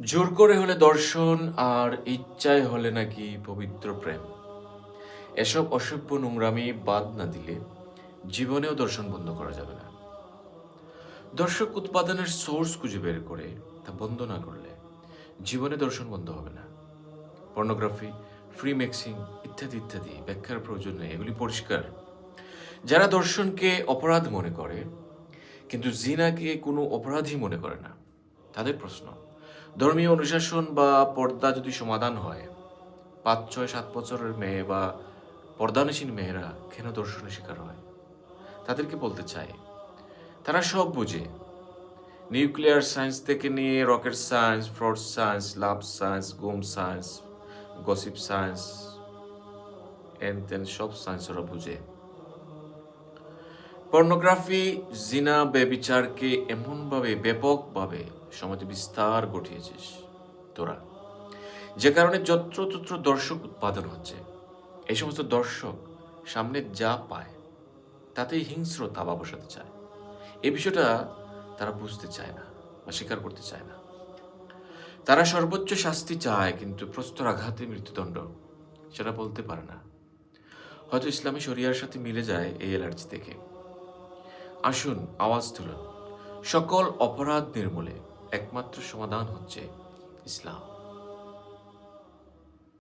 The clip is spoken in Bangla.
জোর করে হলে দর্শন আর ইচ্ছায় হলে নাকি পবিত্র প্রেম। এসব অসভ্য নোংরামি বাদ না দিলে জীবনেও দর্শন বন্ধ করা যাবে না। দর্শক উৎপাদনের সোর্স খুঁজে বের করে তা বন্ধ না করলে জীবনে দর্শন বন্ধ হবে না। পর্নোগ্রাফি, ফ্রি মেক্সিং ইত্যাদি ইত্যাদি ব্যাখ্যার প্রয়োজন নেই, এগুলি পরিষ্কার। যারা দর্শনকে অপরাধ মনে করে, কিন্তু জিনাকে কোনো অপরাধী মনে করে না, তাদের প্রশ্ন। ধর্মীয় অনুশাসন বা পর্দা যদি সমাধান হয়, পাঁচ, ছয়, সাত বছরের মেয়ে বা পর্দানসীন মেয়েরা কেন দর্শনের শিকার হয়। তাদেরকে বলতে চাই, তারা সব বুঝে। নিউক্লিয়ার সায়েন্স থেকে নিয়ে rocket science fraud science love science গোম science gossip science এন তেন সব সায়েন্স ওরা বুঝে। পর্নোগ্রাফি, জিনা বেবিচারকে এমনভাবে, ব্যাপকভাবে সমাজে বিস্তার ঘটিয়েছিস তোরা। যে কারণে যত্রতত্র দর্শক উৎপাদন হচ্ছে। এই সমস্ত দর্শক সামনে যা পায়, তাতেই হিংস্র তাবা বসাতে চায়। এই বিষয়টা তারা বুঝতে চায় না বা স্বীকার করতে চায় না। তারা সর্বোচ্চ শাস্তি চায়, কিন্তু প্রস্তরাঘাতে মৃত্যুদণ্ড, সেটা বলতে পারে না। হয়তো ইসলামী শরিয়ার সাথে মিলে যায় এই অ্যালার্জি থেকে। আসুন আওয়াজ তুলুন। সকল অপরাধ নির্মূলে একমাত্র সমাধান হচ্ছে ইসলাম।